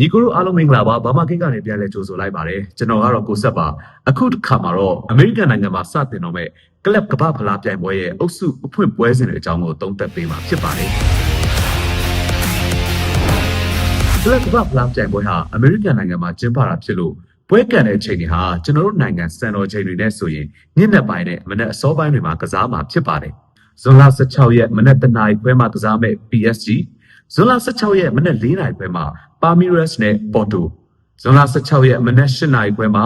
ညီကိုတို့အားလုံးမင်္ဂလာပါဘာမကိတ်ကနေပြန်လဲကြိုဆိုလိုက်ပါတယ်ကျွန်တော်ကတော့ကိုဆက်ပါအခုတစ်ခါမှာတော့အမေရိကန်နိုင်ငံမှာစတင်တော့မဲ့ကလပ်ကမ္ဘာဖလားပြိုင်ပွဲရဲ့အုပ်စုအဖွင့်ပွဲစဉ်တွေအကြောင်းကိုသုံးသပ်ပေးမှာဖြစ်ပါတယ်ကလပ်ကမ္ဘာဖလားပြိုင်ပွဲဟာအမေရိကန်နိုင်ငံမှာကျင်းပတာဖြစ်လို့ပွဲကန်တဲ့အချိန်တွေဟာကျွန်တော်တို့နိုင်ငံစံတော်ချိန်တွေနဲ့ဆိုရင်ညနေပိုင်းနဲ့မနက်အစောပိုင်းတွေမှာကစားမှာဖြစ်ပါတယ်ဇွန်လ16ရက်မနက်တနာရီခွဲမှာကစားမဲ့ PSG ဇွန်လ16ရက်မနက်4နာရီခွဲမှာ Palmeiras နဲ့ Porto ဇွန်လ16ရက်မနက်8နာရီခွဲမှာ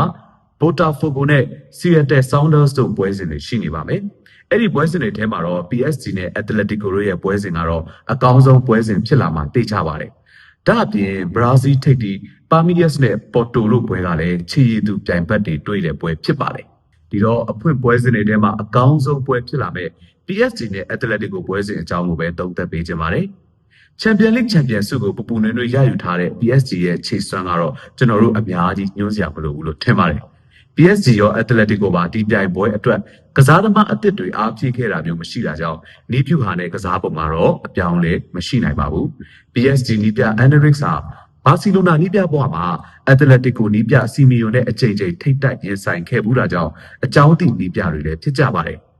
Botafogo နဲ့ Seattle Sounders တို့ပွဲစဉ်တွေရှိနေပါမယ်။အဲ့ဒီပွဲစဉ်တွေထဲမှာတော့ PSG နဲ့ Atletico တို့ရဲ့ပွဲစဉ်ကတော့အကောင်းဆုံးပွဲစဉ်ဖြစ်လာမှာသိကြပါတယ်။ဒါအပြင် Brazil ထိပ်တီ Palmeiras နဲ့ Porto တို့ပွဲကလည်းချီရည်သူပြိုင်ဘက်တွေတွေ့တဲ့ပွဲဖြစ်ပါတယ်။ဒီတော့အဖွင့်ပွဲစဉ်တွေထဲမှာအကောင်းဆုံးပွဲဖြစ်လာမဲ့ PSG နဲ့ Atletico ပွဲစဉ်အကြောင်းကိုပဲသုံးသပ်ပေးကြပါမယ်။ ချန်ပီယံလိချန်ပီယံဆုကိုပူပူနွေ့နွေ့ရယူထားတဲ့ PSG ရဲ့ခြေစွမ်းကတော့ကျွန်တော်တို့အများကြီးညွှန်းစရာမလိုဘူးလို့ထင်ပါတယ်။ PSG ရော Atletico ပါဒီပြိုင်ပွဲအတွက်ကစားသမားအသစ်တွေအားဖြည့်ခဲ့တာမျိုးမရှိတာကြောင့်နီးပြူဟာနဲ့ကစားပုံမှာတော့အပြောင်းလဲမရှိနိုင်ပါဘူး။ PSG နီးပြ Enrique ဟာဘာစီလိုနာနီးပြဘဝမှာ Atletico နီးပြစီမီယိုနဲ့အကြိမ်ကြိမ်ထိတ်တိုက်ရင်ဆိုင်ခဲ့မှုတာကြောင့်အကြောင်းတည်နီးပြတွေလည်းဖြစ်ကြပါတယ်။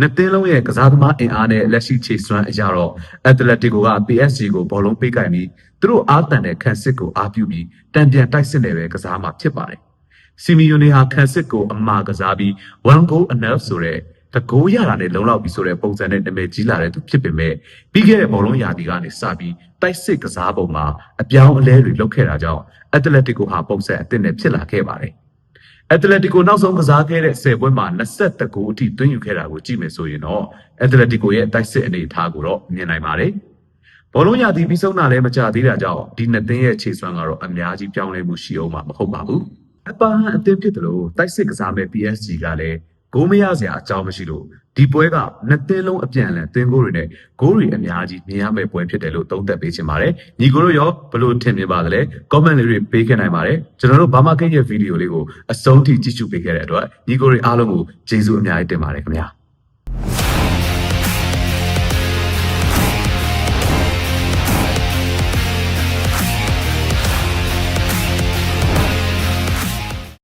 နှစ်သင်းလုံးရဲ့ကစားသမားအင်အားနဲ့လက်ရှိခြေစွမ်းအရတော့ Atletico က PSG ကိုဘောလုံးပေးကင်ပြီးသူတို့အားတန်တဲ့ခန်းစစ်ကိုအားပြုပြီးတံပြန်တိုက်စစ်နယ်ပဲကစားမှာဖြစ်ပါတယ်။စီမီယိုနေဟာခန်းစစ်ကိုအမှားကစားပြီး one goal enough ဆိုတဲ့တကိုးရတာနဲ့လုံလောက်ပြီဆိုတဲ့ပုံစံနဲ့နာမည်ကြီးလာတဲ့သူဖြစ်ပေမဲ့ပြီးခဲ့တဲ့ဘောလုံးရာသီကနေစပြီးတိုက်စစ်ကစားပုံမှာအပြောင်းအလဲတွေလုပ်ခဲ့တာကြောင့် Atletico ဟာပုံစံအသစ်နဲ့ဖြစ်လာခဲ့ပါတယ်။ Atletico နောက်ဆုံးကစားခဲ့တဲ့10ပွဲမှာ20ဂိုးအထိသွင်းယူခဲ့တာကိုကြည့်မယ်ဆိုရင်တော့ Atletico ရဲ့တိုက်စစ်အနေအထားကိုတော့မြင်နိုင်ပါတယ်။ဘောလုံးရသည်ပြီးဆုံးတာလည်းမကြသေးတာကြောင့်ဒီနှစ်သင်းရဲ့ခြေစွမ်းကတော့အများကြီးပြောင်းလဲမှုရှိအောင်မှာမဟုတ်ပါဘူး။အပဟန်အသင်းဖြစ်တယ်လို့တိုက်စစ်ကစားမဲ့ PSG ကလည်းဂိုးမရစရာအကြောင်းမရှိလို့ ဒီပွဲကနှစ်သင်းလုံးအပြန်အလှန်သင်းဂိုးတွေနဲ့ဂိုးတွေအများကြီးမြင်ရမယ့်ပွဲဖြစ်တယ်လို့သုံးသပ်ပေးချင်ပါတယ်။ညီကိုတို့ရောဘယ်လို့ထင်မြင်ပါသလဲ။ comment လေးတွေပေးခဲ့နိုင်ပါတယ်။ကျွန်တော်တို့ဘာမှကိတ်ရဲ့ဗီဒီယိုလေးကိုအဆုံးထိကြည့်ရှုပေးခဲ့တဲ့အတွက်ညီကိုတွေအားလုံးကိုကျေးဇူးအများကြီးတင်ပါတယ်ခင်ဗျာ။